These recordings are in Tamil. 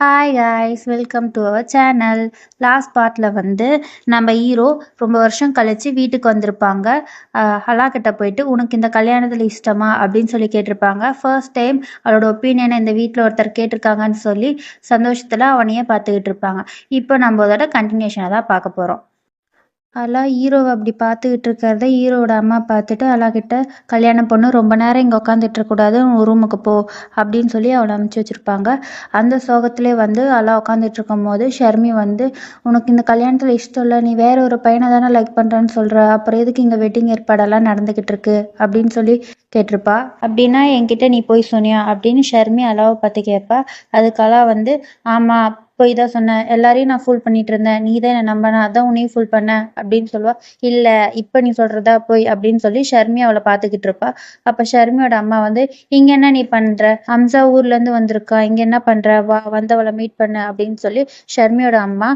Hi guys welcome to our channel last பார்ட்டில் வந்து நம்ம ஹீரோ ரொம்ப வருஷம் கழித்து வீட்டுக்கு வந்திருப்பாங்க. ஹலா கிட்ட போயிட்டு உனக்கு இந்த கல்யாணத்தில் இஷ்டமா? அப்படின்னு சொல்லி கேட்டிருப்பாங்க. ஃபர்ஸ்ட் டைம் அவளோட ஒப்பீனியனை இந்த வீட்டில் ஒருத்தர் கேட்டிருக்காங்கன்னு சொல்லி சந்தோஷத்தில் அவனையே பார்த்துக்கிட்டு இருப்பாங்க. இப்போ நம்ம அதோட கண்டினியூஷனை தான் பார்க்க போகிறோம் அலா ஹீரோவை அப்படி பார்த்துக்கிட்டு இருக்கிறத ஹீரோவோட அம்மா பார்த்துட்டு அலா கிட்ட கல்யாணம் பொண்ணு ரொம்ப நேரம் இங்கே உட்காந்துட்டு இருக்கக்கூடாது உன் ரூமுக்கு போ அப்படின்னு சொல்லி அவளை அனுப்பிச்சி வச்சுருப்பாங்க. அந்த சோகத்திலே வந்து அலா உட்காந்துட்டு இருக்கும் போது ஷர்மி வந்து உனக்கு இந்த கல்யாணத்தில் இஷ்டம் இல்லை நீ வேற ஒரு பையனை தானே லைக் பண்ணுறேன்னு சொல்கிற அப்புறம் எதுக்கு இங்கே வெட்டிங் ஏற்பாடெல்லாம் நடந்துக்கிட்டு இருக்கு? அப்படின்னு சொல்லி கேட்டிருப்பா. அப்படின்னா என்கிட்ட நீ போய் சொன்னியா? அப்படின்னு ஷர்மி அலாவை பார்த்து கேட்பா. அதுக்கு அலா வந்து ஆமாம் போய் தான் சொன்னேன் எல்லாரையும் நான் ஃபுல் பண்ணிட்டு இருந்தேன். நீ தான் என்ன நம்பின அதான் உன்னையும் ஃபுல் பண்ண அப்படின்னு சொல்லுவா. இல்லை இப்போ நீ சொல்றதா போய் அப்படின்னு சொல்லி ஷர்மி அவளை பார்த்துக்கிட்டு இருப்பா. அப்போ ஷர்மியோட அம்மா வந்து இங்கே என்ன நீ பண்ற? ஹம்சா ஊர்ல இருந்து வந்திருக்கா. இங்கே என்ன பண்ற? வா வந்தவளை மீட் பண்ண அப்படின்னு சொல்லி ஷர்மியோட அம்மா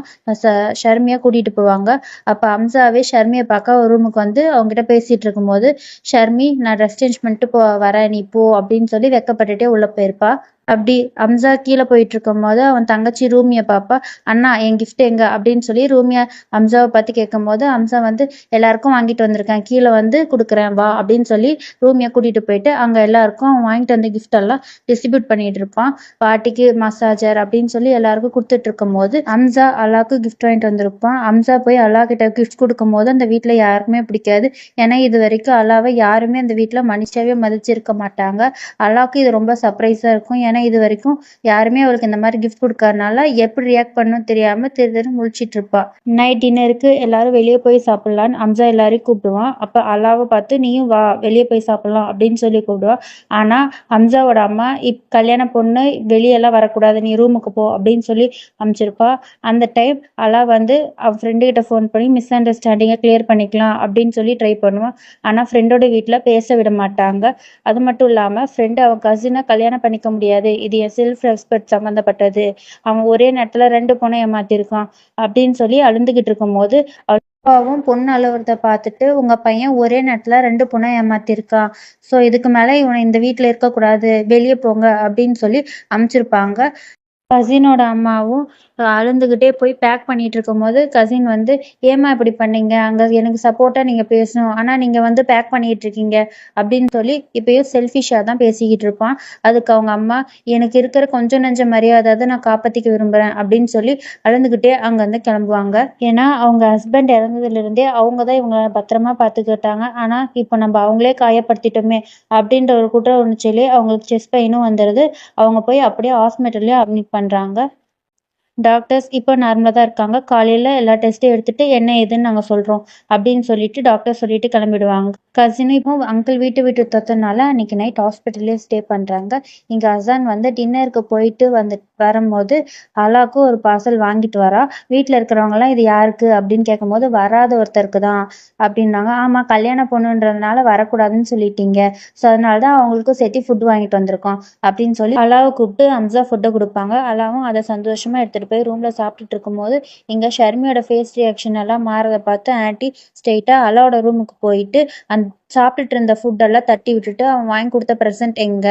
ஷர்மியா கூட்டிட்டு போவாங்க. அப்போ ஹம்சாவே ஷர்மியை பார்க்க ஒரு ரூமுக்கு வந்து அவங்ககிட்ட பேசிட்டு இருக்கும்போது ஷர்மி நான் ரெஸ்ட் சேஞ்ச் பண்ணிட்டு போ வரேன். நீ போ அப்படின்னு சொல்லி வெக்கப்பட்டுட்டே உள்ள போயிருப்பா. அப்படி அம்சா கீழே போயிட்டு இருக்கும் போது அவன் தங்கச்சி ரூமியை பாப்பா அண்ணா என் கிஃப்ட் எங்க? அப்படின்னு சொல்லி ரூமியா அம்சாவை பார்த்து கேட்கும் போது அம்சா வந்து எல்லாருக்கும் வாங்கிட்டு வந்திருக்கேன். கீழே வந்து கொடுக்குறேன். வா. அப்படின்னு சொல்லி ரூமியை கூட்டிட்டு போயிட்டு அங்க எல்லாருக்கும் அவன் வாங்கிட்டு வந்த கிஃப்ட் எல்லாம் டிஸ்ட்ரிபியூட் பண்ணிட்டு இருப்பான். பாட்டிக்கு மசாஜர் அப்படின்னு சொல்லி எல்லாருக்கும் கொடுத்துட்டு இருக்கும் போது அம்சா அல்லாக்கு கிஃப்ட் வாங்கிட்டு வந்திருப்பான். அம்சா போய் அல்லா கிட்ட கிஃப்ட் கொடுக்கும் போது அந்த வீட்டுல யாருக்குமே பிடிக்காது. ஏன்னா இது வரைக்கும் அல்லாவை யாருமே அந்த வீட்டுல மனுஷாவே மதிச்சிருக்க மாட்டாங்க. அல்லாக்கு இது ரொம்ப சர்ப்ரைஸா இருக்கும். ஏன்னா இது வரைக்கும் யாருமே அவளுக்கு இந்த மாதிரி கிஃப்ட் கொடுக்கறதுனால எப்படி ரியாக்ட் பண்ணணும் தெரியாம திரு திரு முழிச்சிட்டு இருப்பா. நைட் டின்னருக்கு எல்லாரும் வெளியே போய் சாப்பிடலான்னு அம்சா எல்லாரையும் கூப்பிடுவான் அப்ப அல்லாவை பார்த்து நீயும் வா வெளியே போய் சாப்பிடலாம் அப்படின்னு சொல்லி கூப்பிடுவா. ஆனா அம்சாவோட அம்மா இப் கல்யாண பொண்ணு வெளியெல்லாம் வரக்கூடாது நீ ரூமுக்கு போ அப்படின்னு சொல்லி அமிச்சிருப்பா. அந்த டைம் அல்லா வந்து அவன் ஃப்ரெண்டு கிட்ட ஃபோன் பண்ணி மிஸ் அண்டர்ஸ்டாண்டிங்கை கிளியர் பண்ணிக்கலாம் அப்படின்னு சொல்லி ட்ரை பண்ணுவான் ஆனா ஃப்ரெண்டோட வீட்டில் பேச விட மாட்டாங்க. அது மட்டும் இல்லாம ஃப்ரெண்டு அவன் கசினை கல்யாணம் பண்ணிக்க முடியாது. கிடையாது இது என் செல்ஃப் ரெஸ்பெக்ட் சம்மந்தப்பட்டது அவன் ஒரே நேரத்துல ரெண்டு பொண்ணை ஏமாத்திருக்கான் அப்படின்னு சொல்லி அழுந்துகிட்டு இருக்கும் போது அப்பாவும் பொண்ணு அழுவுறத பார்த்துட்டு உங்க பையன் ஒரே நேரத்துல ரெண்டு பொண்ணை ஏமாத்திருக்கான். ஸோ இதுக்கு மேல இவனை இந்த வீட்டுல இருக்கக்கூடாது. வெளியே போங்க. அப்படின்னு சொல்லி அமைச்சிருப்பாங்க. கசினோட அம்மாவும் அழுந்துக்கிட்டே போய் பேக் பண்ணிட்டு இருக்கும்போது கசின் வந்து ஏமா இப்படி பண்ணீங்க? அங்க எனக்கு சப்போர்ட்டா நீங்க பேசணும். ஆனா நீங்க வந்து பேக் பண்ணிட்டு இருக்கீங்க. அப்படின்னு சொல்லி இப்பயும் செல்ஃபிஷா தான் பேசிக்கிட்டு இருப்பான். அதுக்கு அவங்க அம்மா எனக்கு இருக்கிற கொஞ்சம் நஞ்ச மரியாதை நான் காப்பாத்திக்க விரும்புறேன். அப்படின்னு சொல்லி அழுந்துகிட்டே அங்க இருந்து கிளம்புவாங்க. ஏன்னா அவங்க ஹஸ்பண்ட் இறந்ததுல இருந்தே அவங்க தான் இவங்க பத்திரமா பாத்துக்கிட்டாங்க ஆனா இப்போ நம்ம அவங்களே காயப்படுத்திட்டோமே அப்படின்ற ஒரு குற்ற உணர்ச்சியிலே அவங்களுக்கு செஸ்ட் பெயினும் வந்துடுது. அவங்க போய் அப்படியே ஹாஸ்பிட்டல்லே பண்ணுறாங்க டாக்டர்ஸ் இப்போ நார்மலாக தான் இருக்காங்க. காலையில் எல்லா டெஸ்ட்டும் எடுத்துட்டு என்ன ஏதுன்னு நாங்கள் சொல்கிறோம் அப்படின்னு சொல்லிட்டு டாக்டர் சொல்லிட்டு கிளம்பிடுவாங்க. கசினும் இப்போ அங்கிள் வீட்டு வீட்டு தொத்தனால அன்னைக்கு நைட் ஹாஸ்பிட்டல்லே ஸ்டே பண்ணுறாங்க இங்கே அசான் வந்து டின்னருக்கு போயிட்டு வந்து வரும்போது அலாக்கும் ஒரு பார்சல் வாங்கிட்டு வரா. வீட்டில் இருக்கிறவங்கலாம் இது யாருக்கு அப்படின்னு கேட்கும்போது வராத ஒருத்தருக்கு தான் அப்படின்னாங்க. ஆமாம் கல்யாண பொண்ணுன்றதுனால வரக்கூடாதுன்னு சொல்லிட்டீங்க. ஸோ அதனால தான் அவங்களுக்கும் சேர்த்து ஃபுட் வாங்கிட்டு வந்திருக்கோம் அப்படின்னு சொல்லி அலாவை கூப்பிட்டு அம்சா ஃபுட்டை கொடுப்பாங்க. அலாவும் அதை சந்தோஷமாக எடுத்துகிட்டு எடுத்துகிட்டு போய் ரூமில் சாப்பிட்டுட்டு இருக்கும்போது இங்கே ஷர்மியோட ஃபேஸ் ரியாக்ஷன் எல்லாம் மாறதை பார்த்து ஆன்ட்டி ஸ்ட்ரெயிட்டாக அலாவோட ரூமுக்கு போயிட்டு அந்த சாப்பிட்டுட்டு இருந்த ஃபுட்டெல்லாம் தட்டி விட்டுட்டு அவன் வாங்கி கொடுத்த ப்ரெசன்ட் எங்க?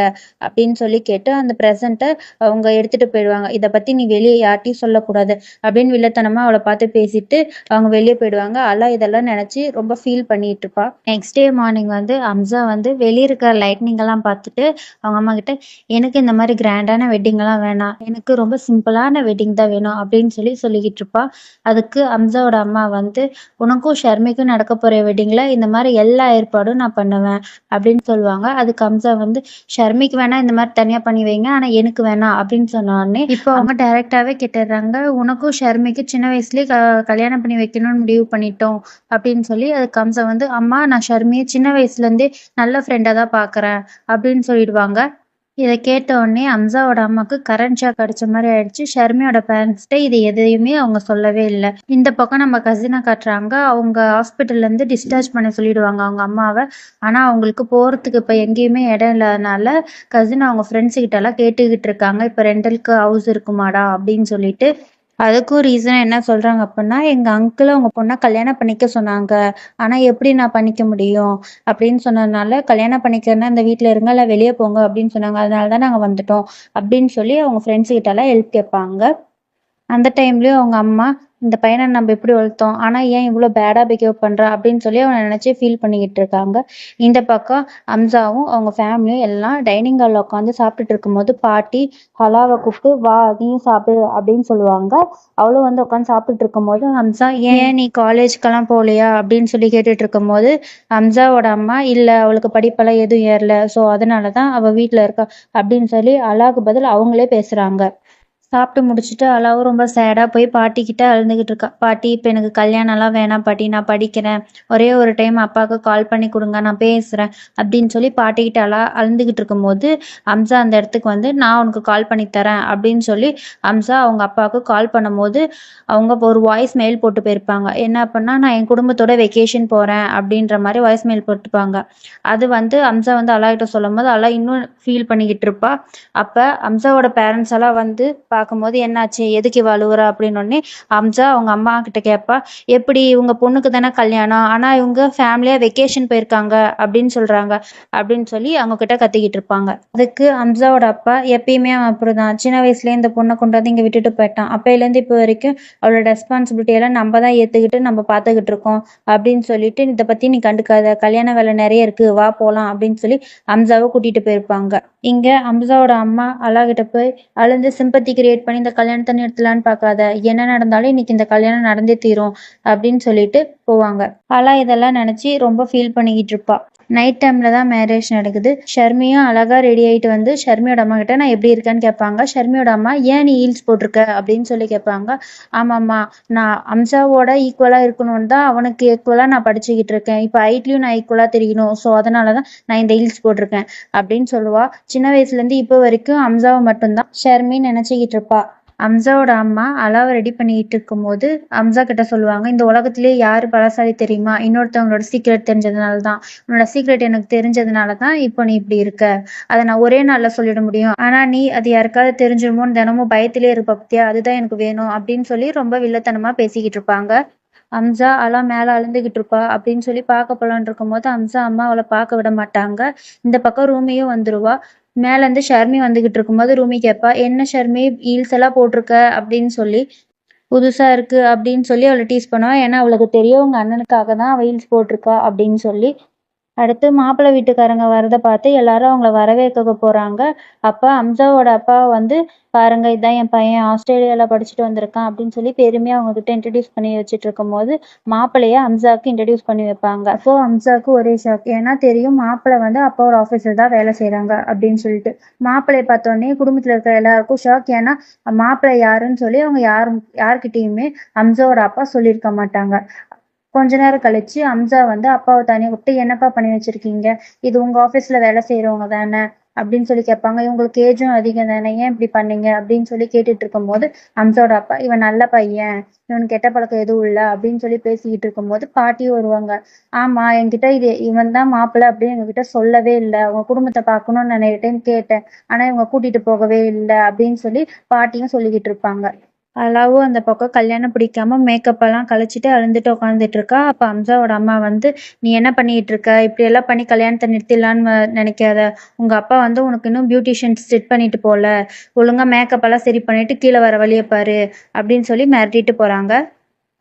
அப்படின்னு சொல்லி கேட்டு அந்த ப்ரெசண்ட்டை அவங்க எடுத்துட்டு போயிடுவாங்க. இதை பற்றி நீ வெளியே யார்ட்டையும் சொல்லக்கூடாது அப்படின்னு வில்லத்தனமாக அவளை பார்த்து பேசிட்டு அவங்க வெளியே போயிடுவாங்க. அலா இதெல்லாம் நினச்சி ரொம்ப ஃபீல் பண்ணிட்டு இருப்பா. நெக்ஸ்ட் டே மார்னிங் வந்து அம்சா வந்து வெளியே இருக்கிற லைட்னிங் எல்லாம் பார்த்துட்டு அவங்க அம்மா கிட்ட எனக்கு இந்த மாதிரி கிராண்டான வெட்டிங் எல்லாம் வேணாம். எனக்கு ரொம்ப சிம்பிளான வெட்டிங் தான் வேணும். அப்படின்னு சொல்லி சொல்லிக்கிட்டு இருப்பா. அதுக்கு அம்சாவோட அம்மா வந்து உனக்கும் ஷர்மிக்கும் நடக்க போகிற வெட்டிங்கில் இந்த மாதிரி எல்லா ஏற்பாடும் ஏற்பாடும் நான் பண்ணுவேன் அப்படின்னு சொல்லுவாங்க. அதுக்கு அம்சா வந்து ஷர்மிக்கு வேணா இந்த மாதிரி தனியா பண்ணி வைங்க ஆனா எனக்கு வேணாம் அப்படின்னு சொன்னோடனே இப்போ அவங்க டைரக்டாவே கேட்டுடுறாங்க உனக்கும் ஷர்மிக்கு சின்ன வயசுலயே கல்யாணம் பண்ணி வைக்கணும்னு முடிவு பண்ணிட்டோம் அப்படின்னு சொல்லி அதுக்கு அம்சா வந்து அம்மா நான் ஷர்மியை சின்ன வயசுல இருந்தே நல்ல ஃப்ரெண்டா தான் பாக்குறேன் அப்படின்னு சொல்லிடுவாங்க. இதை கேட்ட உடனே அம்சாவோட அம்மாவுக்கு கரண்ட் ஷாக் அடிச்ச மாதிரி ஆயிடுச்சு. ஷர்மியோட பேரண்ட்ஸ்கிட்ட இது எதையுமே அவங்க சொல்லவே இல்லை. இந்த பக்கம் நம்ம கசினை காட்டுறாங்க. அவங்க ஹாஸ்பிட்டல்ல இருந்து டிஸ்சார்ஜ் பண்ண சொல்லிடுவாங்க அவங்க அம்மாவை. ஆனா அவங்களுக்கு போறதுக்கு இப்ப எங்கேயுமே இடம் இல்லாதனால கசின் அவங்க ஃப்ரெண்ட்ஸ் கிட்ட எல்லாம் கேட்டுக்கிட்டு இருக்காங்க. இப்ப ரெண்டலுக்கு ஹவுஸ் இருக்குமாடா அப்படின்னு சொல்லிட்டு அதுக்கும் ரீசன் என்ன சொல்றாங்க அப்படின்னா "எங்க அங்கிள் அவங்க பொண்ணை கல்யாணம் பண்ணிக்க சொன்னாங்க. ஆனா எப்படி நான் பண்ணிக்க முடியும்?" அப்படின்னு சொன்னதுனால, "கல்யாணம் பண்ணிக்கிறேன்னா இந்த வீட்டுல இருங்க, இல்ல வெளியே போங்க" அப்படின்னு சொன்னாங்க. "அதனால தான் நாங்க வந்துட்டோம்" அப்படின்னு சொல்லி அவங்க ஃப்ரெண்ட்ஸ் எல்லாம் ஹெல்ப் கேட்பாங்க. அந்த டைம்லயும் அவங்க அம்மா, "இந்த பையனை நம்ம எப்படி வளர்த்தோம். ஆனா ஏன் இவ்வளோ பேடா பிஹேவ் பண்ணுறா அப்படின்னு சொல்லி அவன நினைச்சு ஃபீல் பண்ணிக்கிட்டு இருக்காங்க. இந்த பக்கம் அம்சாவும் அவங்க ஃபேமிலியும் எல்லாம் டைனிங் ஹால்ல உட்காந்து சாப்பிட்டுட்டு இருக்கும்போது, பாட்டி ஹலாவை கூப்பிட்டு, "வா அதையும் சாப்பிடு" அப்படின்னு சொல்லுவாங்க. அவளும் வந்து உட்காந்து சாப்பிட்டுட்டு இருக்கும்போது, அம்சா, "ஏன் நீ காலேஜ்க்கெல்லாம் போகலையா?" அப்படின்னு சொல்லி கேட்டுட்டு இருக்கும்போது, அம்சாவோட அம்மா, "இல்ல அவளுக்கு படிப்பெல்லாம் எதுவும் ஏறல. ஸோ அதனால தான் அவ வீட்டில் இருக்கா" அப்படின்னு சொல்லி அலாவுக்கு பதில் அவங்களே பேசுறாங்க. சாப்பிட்டு முடிச்சுட்டு அலாவும் ரொம்ப சேடாக போய் பாட்டிக்கிட்ட அழுந்துக்கிட்டு இருக்கா. "பாட்டி இப்போ எனக்கு கல்யாணம்லாம் வேணாம் பாட்டி. நான் படிக்கிறேன். ஒரே ஒரு டைம் அப்பாவுக்கு கால் பண்ணி கொடுங்க. நான் பேசுகிறேன்" அப்படின்னு சொல்லி பாட்டிக்கிட்ட அலா அழுந்துக்கிட்டு இருக்கும்போது, அம்சா அந்த இடத்துக்கு வந்து, "நான் உனக்கு கால் பண்ணி தரேன்" அப்படின்னு சொல்லி அம்சா அவங்க அப்பாவுக்கு கால் பண்ணும்போது, அவங்க ஒரு வாய்ஸ் மெயில் போட்டு போயிருப்பாங்க. என்ன அப்படின்னா, "நான் என் குடும்பத்தோட வெக்கேஷன் போகிறேன்" அப்படின்ற மாதிரி வாய்ஸ் மெயில் போட்டுப்பாங்க அது வந்து அம்சா வந்து அலாகிட்ட சொல்லும்போது, அலா இன்னும் ஃபீல் பண்ணிக்கிட்டு இருப்பா. அப்போ அம்சாவோட பேரண்ட்ஸ் எல்லாம் வந்து பா பார்க்கும்போது, "என்னாச்சு? எதுக்கு இவ அழுவுறா?" அப்படின்னு அம்சா அவங்க அம்மா கிட்ட கேட்பா, "எப்படி இவங்க பொண்ணுக்கு தானே கல்யாணம். ஆனா இவங்க ஃபேமிலியா வெக்கேஷன் போயிருக்காங்க" அப்படின்னு சொல்றாங்க. அப்படின்னு சொல்லி அவங்க கிட்ட கத்திக்கிட்டு இருப்பாங்க. அதுக்கு அம்சாவோட அப்பா, "எப்பயுமே அவன் அப்படிதான். சின்ன வயசுலயே இந்த பொண்ணை கொண்டு வந்து இங்க விட்டுட்டு போயிட்டான். அப்பையிலேருந்து இப்போ வரைக்கும் அவளோட ரெஸ்பான்சிபிலிட்டி எல்லாம் நம்ம தான் ஏத்துக்கிட்டு நம்ம பார்த்துக்கிட்டு இருக்கோம்" அப்படின்னு சொல்லிட்டு, "இதை பத்தி நீ கண்டுக்காத. கல்யாண வேலை நிறைய இருக்கு. வா போலாம்" அப்படின்னு சொல்லி அம்சாவை கூட்டிட்டு போயிருப்பாங்க. இங்க அம்சாவோட அம்மா அலா கிட்ட போய் அழுந்து சிம்பத்தி கிரியேட் பண்ணி, "இந்த கல்யாணத்தை நிறுத்தலான்னு பார்க்காத. என்ன நடந்தாலும் இன்னைக்கு இந்த கல்யாணம் நடந்தே தீரும்" அப்படின்னு சொல்லிட்டு போவாங்க. அலா இதெல்லாம் நினைச்சு ரொம்ப ஃபீல் பண்ணிக்கிட்டு இருப்பா. நைட் டைம்ல தான் மேரேஜ் நடக்குது. ஷர்மியும் அழகா ரெடி ஆயிட்டு வந்து ஷர்மியோட அம்மா கிட்ட, "நான் எப்படி இருக்கேன்னு" கேட்பாங்க. ஷர்மியோட அம்மா, "ஏன் நீ ஹீல்ஸ் போட்டிருக்க?" அப்படின்னு சொல்லி கேட்பாங்க. "ஆமாம்மா, நான் அம்சாவோட ஈக்குவலா இருக்கணும்னு தான் அவனுக்கு ஈக்குவலா நான் படிச்சுக்கிட்டு இருக்கேன். இப்போ ஹைட்லயும் நான் ஈக்குவலா தெரியணும். ஸோ அதனால தான் நான் இந்த ஹீல்ஸ் போட்டிருக்கேன்" அப்படின்னு சொல்லுவா. சின்ன வயசுலேருந்து இப்போ வரைக்கும் அம்சாவை மட்டும்தான் ஷர்மி நினைச்சுக்கிட்டு இருப்பா. அம்சாவோட அம்மா அலாவை ரெடி பண்ணிக்கிட்டு இருக்கும்போது அம்சா கிட்ட சொல்லுவாங்க, "இந்த உலகத்திலேயே யாரு பலசாலி தெரியுமா? இன்னொருத்தவங்களோட சீக்ரெட் தெரிஞ்சதுனால தான். உன்னோட சீக்ரெட் எனக்கு தெரிஞ்சதுனால தான் இப்போ நீ இப்படி இருக்க. அதை நான் ஒரே நாளில் சொல்லிட முடியும். ஆனா நீ அது யாருக்காவது தெரிஞ்சிருமோன்னு தினமும் பயத்திலே இருப்ப பத்தியா அதுதான் எனக்கு வேணும்" அப்படின்னு சொல்லி ரொம்ப வில்லத்தனமா பேசிக்கிட்டு இருப்பாங்க. அம்சா அலா மேல அழுந்துகிட்டு இருப்பா அப்படின்னு சொல்லி பார்க்க போலான்னு இருக்கும்போது அம்சா அம்மா அவளை பார்க்க விட மாட்டாங்க. இந்த பக்கம் ரூமையும் வந்துருவா. மேல இருந்து ஷர்மி வந்துகிட்டு இருக்கும்போது ரூமி கேட்பா, "என்ன ஷர்மி ஹீல்ஸ் எல்லாம் போட்டிருக்க" அப்படின்னு சொல்லி. புதுசா இருக்கு அப்படின்னு சொல்லி அவளை டீஸ் பண்ணுவான் ஏன்னா அவளுக்கு தெரியும் உங்கள் அண்ணனுக்காக தான் அவள் ஹீல்ஸ் போட்டிருக்கா அப்படின்னு சொல்லி. அடுத்து மாப்பிள்ளை வீட்டுக்காரங்க வரதை பார்த்து எல்லாரும் அவங்கள வரவேற்க போறாங்க. அப்ப அம்சாவோட அப்பா வந்து, "பாருங்க இதான் என் பையன் ஆஸ்திரேலியால படிச்சுட்டு வந்திருக்கான்" அப்படின்னு சொல்லி பெருமையா அவங்க கிட்ட இன்ட்ரடியூஸ் பண்ணி வச்சுட்டு இருக்கும்போது மாப்பிள்ளைய அம்சாவுக்கு இன்ட்ரடியூஸ் பண்ணி வைப்பாங்க. அப்போ அம்சாவுக்கு ஒரே ஷாக். ஏன்னா தெரியும் மாப்பிள்ளை வந்து அப்பாவோட ஆஃபீஸில் தான் வேலை செய்யறாங்க அப்படின்னு சொல்லிட்டு. மாப்பிள்ளைய பார்த்தோன்னே குடும்பத்துல இருக்கிற எல்லாருக்கும் ஷாக். ஏன்னா மாப்பிள்ளை யாருன்னு சொல்லி அவங்க யாரும் யார்கிட்டயுமே அம்சாவோட அப்பா சொல்லியிருக்க மாட்டாங்க. கொஞ்ச நேரம் கழிச்சு அம்சா வந்து அப்பாவை தனியாக கூப்பிட்டு, "என்னப்பா பண்ணி வச்சிருக்கீங்க? இது உங்க ஆஃபீஸ்ல வேலை செய்யறவங்க தானே?" அப்படின்னு சொல்லி கேட்பாங்க. "இவங்களுக்கு ஏஜும் அதிகம் தானே. ஏன் இப்படி பண்ணீங்க?" அப்படின்னு சொல்லி கேட்டுட்டு இருக்கும்போது அம்சோட அப்பா, "இவன் நல்ல பையன். இவன் கெட்ட பழக்கம் எதுவும் இல்ல" அப்படின்னு சொல்லி பேசிக்கிட்டு இருக்கும்போது பாட்டியும் வருவாங்க. "ஆமா என்கிட்ட இது இவன் தான் மாப்பிள்ளை அப்படின்னு எங்ககிட்ட சொல்லவே இல்லை உங்க குடும்பத்தை பார்க்கணும்னு நான் நிறைய டைம் கேட்டேன். ஆனா இவங்க கூட்டிட்டு போகவே இல்லை அப்படின்னு சொல்லி பாட்டியும் சொல்லிக்கிட்டு இருப்பாங்க. அலாவும் அந்த பக்கம் கல்யாணம் பிடிக்காம மேக்கப் எல்லாம் கழிச்சிட்டு அழுந்துட்டு உட்காந்துட்டு இருக்கா. அப்ப அம்சாவோட அம்மா வந்து, "நீ என்ன பண்ணிட்டு இருக்க? இப்படி எல்லாம் பண்ணி கல்யாணத்தை நிறுத்திடலான்னு நினைக்காத. உங்க அப்பா வந்து உனக்கு இன்னும் பியூட்டிஷியன் செட் பண்ணிட்டு போல. ஒழுங்கா மேக்கப் எல்லாம் சரி பண்ணிட்டு கீழே வர வழியை பாரு" அப்படின்னு சொல்லி மிரட்டிட்டு போறாங்க.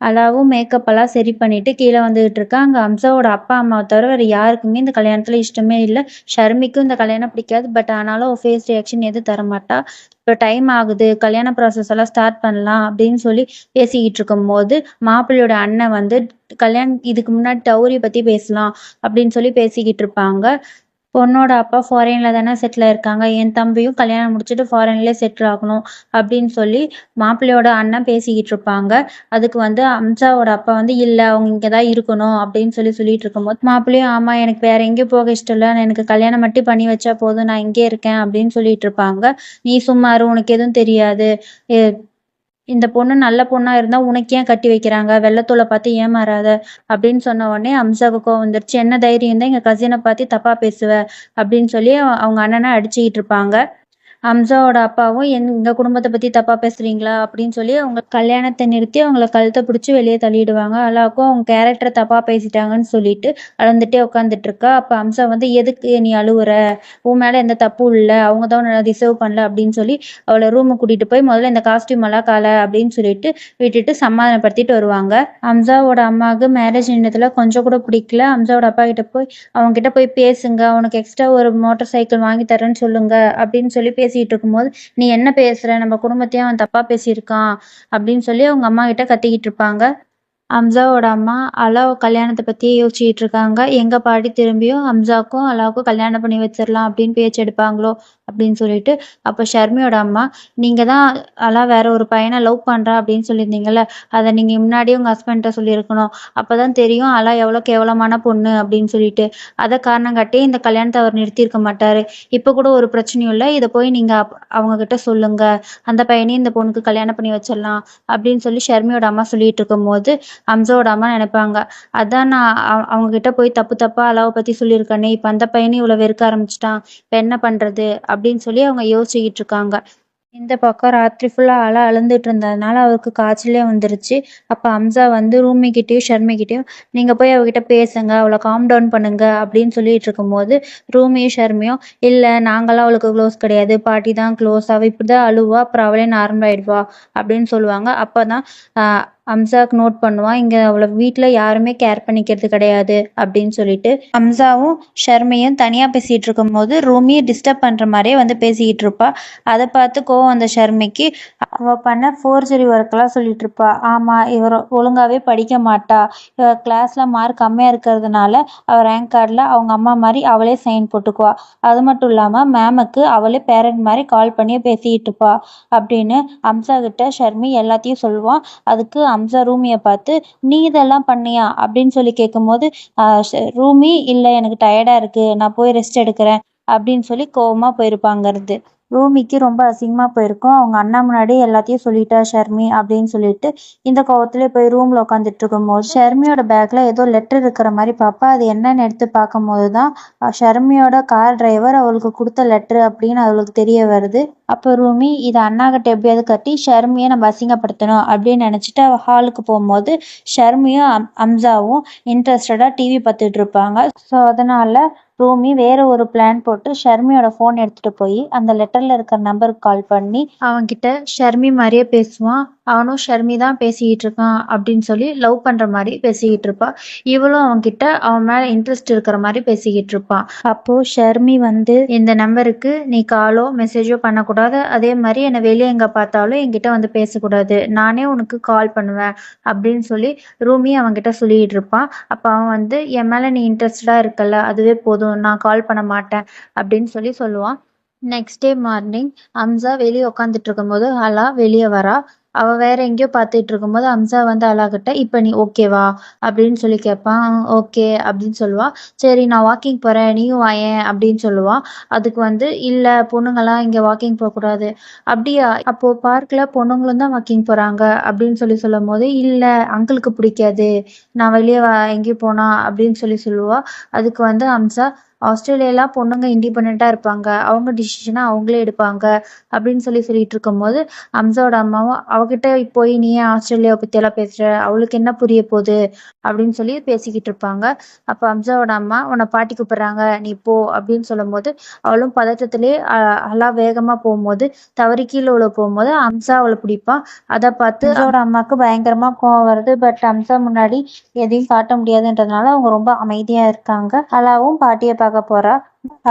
அலாவும் மேக்கப் எல்லாம் சரி பண்ணிட்டு கீழே வந்துகிட்டு இருக்கா. அங்க அம்சாவோட அப்பா அம்மாவை தவிர வேற யாருக்குமே இந்த கல்யாணத்துல இஷ்டமே இல்லை ஷர்மிக்கும் இந்த கல்யாணம் பிடிக்காது. பட் ஆனாலும் ஃபேஸ் ரியாக்ஷன் எதுவும் தரமாட்டா. இப்போ டைம் ஆகுது. கல்யாண ப்ராசஸ் எல்லாம் ஸ்டார்ட் பண்ணலாம் அப்படின்னு சொல்லி பேசிக்கிட்டு இருக்கும்போது மாப்பிள்ளையோட அண்ணன் வந்து, "கல்யாணம் இதுக்கு முன்னாடி டவுரி பத்தி பேசலாம்" அப்படின்னு சொல்லி பேசிக்கிட்டு இருப்பாங்க. பொண்ணோட அப்பா ஃபாரின்ல தானே செட்டில் இருக்காங்க என் தம்பியும் கல்யாணம் முடிச்சுட்டு ஃபாரின்லேயே செட்டில் ஆகணும் அப்படின்னு சொல்லி மாப்பிள்ளையோட அண்ணன் பேசிக்கிட்டு இருப்பாங்க. அதுக்கு வந்து அம்சாவோட அப்பா வந்து, இல்லை அவங்க இங்கே தான் இருக்கணும்" அப்படின்னு சொல்லி சொல்லிட்டு இருக்கும்போது மாப்பிள்ளையும், ஆமாம் எனக்கு வேற எங்கேயும் போக இஷ்டம் இல்லை எனக்கு கல்யாணம் மட்டும் பண்ணி வச்சா போதும். நான் இங்கே இருக்கேன்" அப்படின்னு சொல்லிட்டு இருப்பாங்க. "நீ சும்மாரு உனக்கு எதுவும் தெரியாது. இந்த பொண்ணு நல்ல பொண்ணா இருந்தா உனக்கு ஏன் கட்டி வைக்கிறாங்க? வெள்ளத்தூளை பார்த்து ஏமாறாத" அப்படின்னு சொன்ன உடனே அம்சாவுக்கு கோவம் வந்துருச்சு. "என்ன தைரியம் தான் எங்க கசினை பார்த்து தப்பா பேசுவ" அப்படின்னு சொல்லி அவங்க அண்ணனை அடிச்சுக்கிட்டு இருப்பாங்க. அம்சாவோட அப்பாவும் எங்கள் குடும்பத்தை பற்றி தப்பாக பேசுகிறீங்களா அப்படின்னு சொல்லி அவங்க கல்யாணத்தை நிறுத்தி அவங்கள கழுத்தை பிடிச்சி வெளியே தள்ளிடுவாங்க. அல்லாக்கும் அவங்க கேரக்டரை தப்பாக பேசிட்டாங்கன்னு சொல்லிட்டு அழுந்துட்டே உட்காந்துட்டு இருக்கா அப்போ அம்சா வந்து எதுக்கு நீ அழுவுற? உன் மேலே எந்த தப்பும் இல்லை. அவங்க தான் உன்னை ரிசர்வ் பண்ணல. அப்படின்னு சொல்லி அவளை ரூமு கூட்டிகிட்டு போய் முதல்ல இந்த காஸ்டியூம் எல்லாம் காலை. அப்படின்னு சொல்லிட்டு விட்டுட்டு சமாதானப்படுத்திட்டு வருவாங்க. அம்சாவோட அம்மாவுக்கு மேரேஜ் நின்னத்தில் கொஞ்சம் கூட பிடிக்கல. அம்சாவோட அப்பா கிட்ட போய் அவங்க கிட்ட போய் பேசுங்க. அவனுக்கு எக்ஸ்ட்ரா ஒரு மோட்டார் சைக்கிள் வாங்கி தரேன்னு சொல்லுங்க. அப்படின்னு சொல்லி பேசிட்டு இருக்கும்போது நீ என்ன பேசுற? நம்ம குடும்பத்தையும் அவன் தப்பா பேசியிருக்கான். அப்படின்னு சொல்லி அவங்க அம்மா கிட்ட கத்திக்கிட்டு இருப்பாங்க அம்சாவோட அம்மா அலா கல்யாணத்தை பற்றியே யோசிச்சுட்டு இருக்காங்க. எங்க பாட்டி திரும்பியும் அம்சாவுக்கும் அலாவுக்கும் கல்யாணம் பண்ணி வச்சிடலாம் அப்படின்னு பேச்சு எடுப்பாங்களோ அப்படின்னு சொல்லிட்டு அப்போ ஷர்மியோட அம்மா நீங்கள் தான் அலா வேற ஒரு பையனை லவ் பண்ணுறா அப்படின்னு சொல்லியிருந்தீங்கல்ல அதை நீங்கள் முன்னாடியே உங்கள் ஹஸ்பண்ட்ட சொல்லியிருக்கணும். அப்போ தான் தெரியும் அலா எவ்வளோ கேவலமான பொண்ணு அப்படின்னு சொல்லிட்டு. அதை காரணம் காட்டி இந்த கல்யாணத்தை அவர் நிறுத்தியிருக்க மாட்டார். இப்போ கூட ஒரு பிரச்சனையும் இல்லை. இதை போய் நீங்கள் அவங்க கிட்ட சொல்லுங்க. அந்த பையனையும் இந்த பொண்ணுக்கு கல்யாணம் பண்ணி வச்சிடலாம் அப்படின்னு சொல்லி ஷர்மியோட அம்மா சொல்லிட்டு இருக்கும்போது அம்சாவோட அம்மா நினைப்பாங்க. அதான் நான் அவங்க கிட்ட போய் தப்பு தப்பா அலாவை பத்தி சொல்லியிருக்கேனே இப்ப அந்த பையனையும் இவ்வளவு வெறுக்க ஆரம்பிச்சிட்டான். இப்போ என்ன பண்றது? அப்படின்னு சொல்லி அவங்க யோசிச்சுக்கிட்டு இருக்காங்க. இந்த பக்கம் ராத்திரி ஃபுல்லாக அழ அழுந்துட்டு இருந்ததுனால அவருக்கு காய்ச்சலே வந்துருச்சு. அப்போ அம்சா வந்து ரூமிக்கிட்டேயும் ஷர்மிக்கிட்டேயும் நீங்கள் போய் அவகிட்ட பேசுங்க அவளை காம் டவுன் பண்ணுங்க அப்படின்னு சொல்லிட்டு இருக்கும்போது ரூமியும் ஷர்மியும் இல்லை நாங்களாம் அவளுக்கு க்ளோஸ் கிடையாது. பாட்டி தான் க்ளோஸ் அவள் இப்படி தான் அழுவா அப்புறம் அவளே நார்மல் ஆயிடுவா அப்படின்னு சொல்லுவாங்க. அப்போ தான் அம்சாவுக்கு நோட் பண்ணுவான். இங்கே அவளை வீட்டில் யாருமே கேர் பண்ணிக்கிறது கிடையாது அப்படின்னு சொல்லிட்டு அம்சாவும் ஷர்மையும் தனியாக பேசிகிட்டு இருக்கும்போது ரூமியை டிஸ்டர்ப் பண்ணுற மாதிரியே வந்து பேசிக்கிட்டு இருப்பா. அதை பார்த்து கோவம் வந்த ஷர்மிக்கு அவள் பண்ண ஃபோர்ஜரி ஒர்க்கெல்லாம் சொல்லிட்டு இருப்பா. ஆமாம் இவர் ஒழுங்காகவே படிக்க மாட்டா. இவள் கிளாஸில் மார்க் கம்மியாக இருக்கிறதுனால அவள் ரேங்க் கார்டில் அவங்க அம்மா மாதிரி அவளே சைன் போட்டுக்குவா. அது மட்டும் இல்லாமல் மேமுக்கு அவளே பேரண்ட் மாதிரி கால் பண்ணி பேசிக்கிட்டு இருப்பா. அப்படின்னு அம்சா கிட்ட ஷர்மி எல்லாத்தையும் சொல்லுவான். அதுக்கு அம்சா ரூமியை பார்த்து நீ இதெல்லாம் பண்ணியா? அப்படின்னு சொல்லி கேட்கும்போது ரூமி இல்லை எனக்கு டயர்டாக இருக்குது நான் போய் ரெஸ்ட் எடுக்கிறேன். அப்படின்னு சொல்லி கோவமாக போயிருப்பாங்கிறது. ரூமிக்கு ரொம்ப அசிங்கமாக போயிருக்கும். அவங்க அண்ணா முன்னாடி எல்லாத்தையும் சொல்லிட்டா ஷர்மி அப்படின்னு சொல்லிட்டு இந்த கோவத்திலே போய் ரூமில் உட்காந்துட்டு இருக்கும்போது ஷர்மியோட பேக்கில் ஏதோ லெட்டர் இருக்கிற மாதிரி பார்ப்பா அது என்னன்னு எடுத்து பார்க்கும்போது தான் ஷர்மியோட கார் டிரைவர் அவளுக்கு கொடுத்த லெட்ரு அப்படின்னு அவளுக்கு தெரிய வருது. அப்போ ரூமி இதை அண்ணாகிட்ட எப்படியாவது கட்டி ஷர்மியை நம்ம அசிங்கப்படுத்தணும் அப்படின்னு நினச்சிட்டு அவள் ஹாலுக்கு போகும்போது ஷர்மியும் அம் அம்சாவும் இன்ட்ரெஸ்டடாக டிவி பார்த்துட்டு இருப்பாங்க. ஸோ அதனால் ரூமி வேற ஒரு பிளான் போட்டு ஷர்மியோட ஃபோன் எடுத்துட்டு போய் அந்த லெட்டர்ல இருக்கிற நம்பருக்கு கால் பண்ணி அவன்கிட்ட ஷர்மி மாதிரியே பேசுவான். அவனும் ஷர்மி தான் பேசிக்கிட்டு இருக்கான் அப்படின்னு சொல்லி லவ் பண்ற மாதிரி பேசிக்கிட்டு இருப்பான் இவளும் அவன்கிட்ட அவன் மேல இன்ட்ரெஸ்ட் இருக்கிற மாதிரி பேசிக்கிட்டு இருப்பான் அப்போ ஷர்மி வந்து இந்த நம்பருக்கு நீ காலோ மெசேஜோ பண்ணக்கூடாது. அதே மாதிரி என்னை வெளியே எங்க பார்த்தாலும் என்கிட்ட வந்து பேசக்கூடாது. நானே உனக்கு கால் பண்ணுவேன். அப்படின்னு சொல்லி ரூமி அவன்கிட்ட சொல்லிட்டு இருப்பான் அப்போ அவன் வந்து என் மேல நீ இன்ட்ரெஸ்டடா இருக்கல அதுவே போதும். போதும் நான் கால் பண்ண மாட்டேன். அப்படின்னு சொல்லி சொல்லுவான். நெக்ஸ்ட் டே மார்னிங் அம்சா வெளியே உட்காந்துட்டு இருக்கும்போது அலா வெளியே வரா. அவள் வேற எங்கேயோ பார்த்துட்டு இருக்கும்போது அம்சா வந்து அழாகிட்ட இப்போ நீ ஓகேவா அப்படின்னு சொல்லி கேட்பான் ஓகே அப்படின்னு சொல்லுவா. சரி நான் வாக்கிங் போகிறேன் நீயும் வாயேன் அப்படின்னு சொல்லுவா. அதுக்கு வந்து இல்லை பொண்ணுங்களாம் இங்கே வாக்கிங் போகக்கூடாது. அப்படியா? அப்போது பார்க்கில் பொண்ணுங்களும் தான் வாக்கிங் போகிறாங்க அப்படின்னு சொல்லி சொல்லும் போது இல்லை அங்கிளுக்கு பிடிக்காது. நான் வெளியே வா எங்கேயும் போனா. அப்படின்னு சொல்லி சொல்லுவா. அதுக்கு வந்து அம்சா ஆஸ்திரேலியாலாம் பொண்ணுங்க இண்டிபெண்ட்டாக இருப்பாங்க. அவங்க டிசிஷனை அவங்களே எடுப்பாங்க. அப்படின்னு சொல்லி சொல்லிட்டு இருக்கும்போது அம்சாவோட அம்மாவும் அவகிட்ட போய் நீ ஏன் ஆஸ்திரேலியாவை பற்றியெல்லாம் பேசுகிற அவளுக்கு என்ன புரிய போகுது? அப்படின்னு சொல்லி பேசிக்கிட்டு இருப்பாங்க. அப்போ அம்சாவோட அம்மா உன்னை பாட்டி கூப்பிட்றாங்க. நீ போ. அப்படின்னு சொல்லும்போது அவளும் பதட்டத்திலே அலா வேகமாக போகும்போது தவறி கீழே உள்ள போகும்போது அம்சா அவளை பிடிப்பான் அதை பார்த்து அவரோட அம்மாவுக்கு பயங்கரமாக கோவம் வருது. பட் அம்சா முன்னாடி எதையும் காட்ட முடியாதுன்றதுனால அவங்க ரொம்ப அமைதியாக இருக்காங்க. அலாவும் பாட்டியை பார்க்க பார்க்க போறா.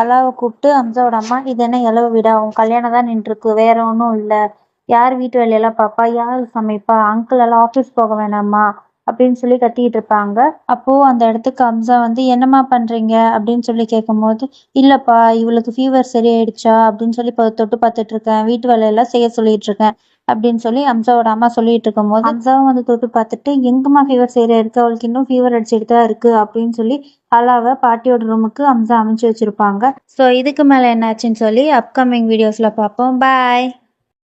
அலாவை கூப்பிட்டு அம்சாவோட அம்மா இது என்ன இளவு வீடா? உன் கல்யாணம் தான் நின்றுருக்கு. வேற ஒன்றும் இல்லை. யார் வீட்டு வேலையெல்லாம் பாப்பா? யார் சமைப்பா? அங்கிள் எல்லாம் ஆஃபீஸ் போக வேணாமா? அப்படின்னு சொல்லி கத்திட்டு இருப்பாங்க. அப்போ அந்த இடத்துக்கு அம்சா வந்து என்னம்மா பண்றீங்க? அப்படின்னு சொல்லி கேட்கும்போது இல்லப்பா இவளுக்கு ஃபீவர் சரியாயிடுச்சா? அப்படின்னு சொல்லி தொட்டு பார்த்துட்டு இருக்கேன். வீட்டு வேலையெல்லாம் செய்ய சொல்லிட்டு இருக்கேன். அப்படின்னு சொல்லி அம்சாவோட அம்மா சொல்லிட்டு இருக்கும் போது அம்சாவும் வந்து தொட்டு பார்த்துட்டு எங்கம்மா ஃபீவர் சரியா இருக்கு? அவளுக்கு இன்னும் ஃபீவர் அடிச்சுட்டு தான் இருக்கு. அப்படின்னு சொல்லி அலாவை பாட்டியோட ரூமுக்கு அம்சா அமைச்சு வச்சிருப்பாங்க. ஸோ இதுக்கு மேலே என்னாச்சுன்னு சொல்லி அப்கமிங் வீடியோஸில் பார்ப்போம். பாய்